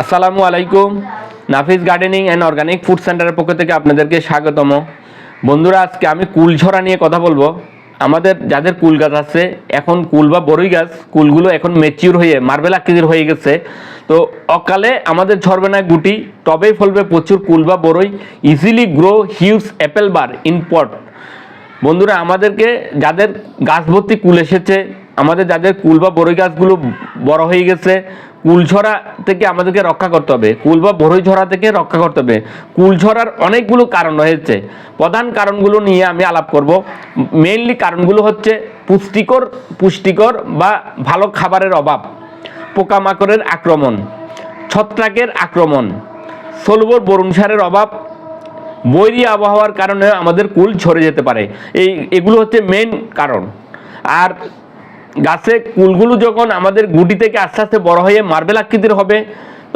আসসালামু আলাইকুম। Nafis gardening and organic food সেন্টারের পক্ষ থেকে আপনাদেরকে স্বাগতম। বন্ধুরা, আজকে আমি কুলঝরা নিয়ে কথা বলব। আমাদের যাদের কুল গাছ আছে, এখন কুল বা বড়ই গাছ, কুলগুলো এখন মেচিউর হয়ে মার্বেল আকৃতির হয়ে গেছে। তো অকালে আমাদের ঝরবে না গুটি, তবেই ফলবে প্রচুর কুল বা বড়ই easily grow huge apple ber in pot বন্ধুরা, আমাদেরকে যাদের গাছ ভর্তি কুল এসেছে, আমাদের যাদের কুল বা বড়ই গাছগুলো বড় হয়ে গেছে। কুল ঝরা থেকে আমাদেরকে রক্ষা করতে হবে। কুল বা বড়ই ঝরা থেকে রক্ষা করতে হবে। কুল ঝরার অনেকগুলো কারণ রয়েছে। প্রধান কারণগুলো নিয়ে আমি আলাপ করব। মেইনলি কারণগুলো হচ্ছে পুষ্টিকর পুষ্টিকর বা ভালো খাবারের অভাব, পোকামাকড়ের আক্রমণ, ছত্রাকের আক্রমণ, সলবর বরুণ সারের অভাব, বৈরী আবহাওয়ার কারণে আমাদের কুল ঝরে যেতে পারে। এই, এগুলো হচ্ছে মেন কারণ। আর গাছে কুলগুলো যখন আমাদের গুটি থেকে আস্তে আস্তে বড় হয়ে মার্বেল আকৃতির হবে,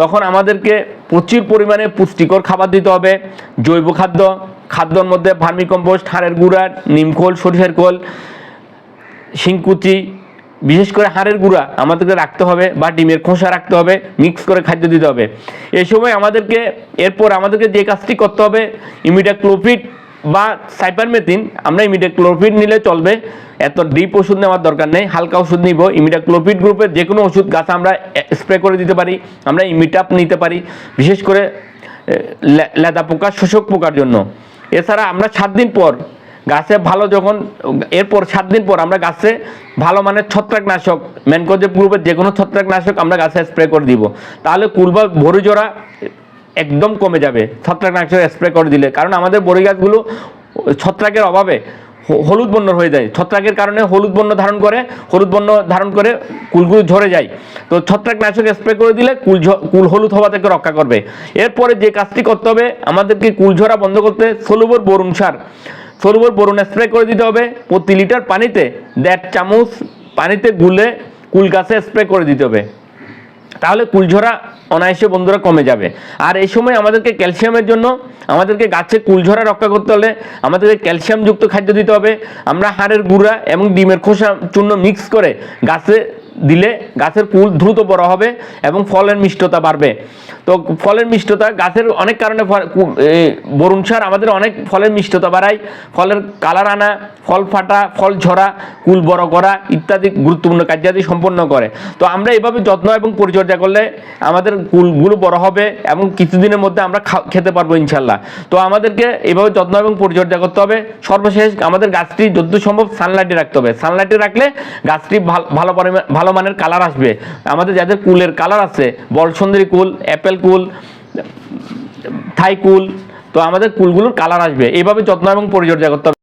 তখন আমাদেরকে প্রচুর পরিমাণে পুষ্টিকর খাবার দিতে হবে। জৈব খাদ্য, খাদ্যর মধ্যে ভার্মি কম্পোস্ট হাড়ের গুঁড়া, নিমখোল, সরিষার খোল, শিংকুচি, বিশেষ করে হাড়ের গুঁড়া আমাদেরকে রাখতে হবে বা ডিমের খোসা রাখতে হবে, মিক্স করে খাদ্য দিতে হবে। এই সময় আমাদেরকে, এরপর আমাদেরকে যে কাজটি করতে হবে ইমিডাক্লোপিড বা সাইপারমেথিন, আমরা ইমিডাক্লোপিড নিলে চলবে। এত ডিপ ওষুধ নেওয়ার দরকার নেই, হালকা ওষুধ নিব। ইমিডাক্লোপিড গ্রুপের যে কোনো ওষুধ গাছ আমরা স্প্রে করে দিতে পারি, আমরা ইমিটাপ নিতে পারি, বিশেষ করে লেদা পোকা, শোষক পোকার জন্য। এছাড়া আমরা সাত দিন পর, গাছে ভালো যখন, এরপর সাত দিন পর আমরা গাছে ভালো মানের ছত্রাকনাশক, ম্যানকোজেব গ্রুপের যে কোনো ছত্রাকনাশক আমরা গাছে স্প্রে করে দিব। তাহলে কুলবা ভরি জোড়া একদম কমে যাবে। ছত্রাকনাশক স্প্রে করে দিলে। কারণ আমাদের বড়ি গাছগুলো ছত্রাকের অভাবে হলুদ বর্ণ হয়ে যায়। ছত্রাকের কারণে হলুদ বর্ণ ধারণ করে, হলুদ বর্ণ ধারণ করে কুলগুলো ঝরে যায়। তো ছত্রাকনাশক স্প্রে করে দিলে কুল কুল হলুদ হওয়া থেকে রক্ষা করবে। এরপরে যে কাজটি করতে হবে, আমাদেরকে কুল ঝরা বন্ধ করতে সলুবর বরুণ সার। সলুবর বরুণ স্প্রে করে দিতে হবে। প্রতি লিটার পানিতে দেড় চামচ পানিতে গুলে কুল গাছে স্প্রে করে দিতে হবে। তাহলে কুলঝরা অনায়াসে বন্ধুরা কমে যাবে। আর এই সময় আমাদেরকে ক্যালসিয়ামের জন্য আমাদেরকে গাছে কুলঝরা রক্ষা করতে হলে আমাদেরকে ক্যালসিয়ামযুক্ত খাদ্য দিতে হবে। আমরা হাড়ের গুঁড়া এবং ডিমের খোসা চূর্ণ মিক্স করে গাছে দিলে গাছের কুল দ্রুত বড় হবে এবং ফলের মিষ্টতা বাড়বে। তো ফলের মিষ্টতা, গাছের অনেক কারণে বরুণ সার আমাদের অনেক ফলের মিষ্টতা বাড়ায়। ফলের কালার আনা, ফল ফাটা, ফল ঝরা, কুল বড় করা ইত্যাদি গুরুত্বপূর্ণ কার্যাদি সম্পন্ন করে। তো আমরা এভাবে যত্ন এবং পরিচর্যা করলে আমাদের কুলগুলো বড় হবে এবং কিছুদিনের মধ্যে আমরা খেতে পারব ইনশাল্লাহ। তো আমাদেরকে এভাবে যত্ন এবং পরিচর্যা করতে হবে। সর্বশেষ আমাদের গাছটি যত সম্ভব সানলাইটে রাখতে হবে। সানলাইটে রাখলে গাছটি ভাল- ভালো পরিমাণ ভালো মানের কালার আসবে। আমাদের যাদের কুলের কালার আছে, বলসুন্দরী কুল, অ্যাপেল কুল, থাই কুল, তো আমাদের কুলগুলোর কালার আসবে। এইভাবে যত্ন এবং পরিচর্যা করতে হবে।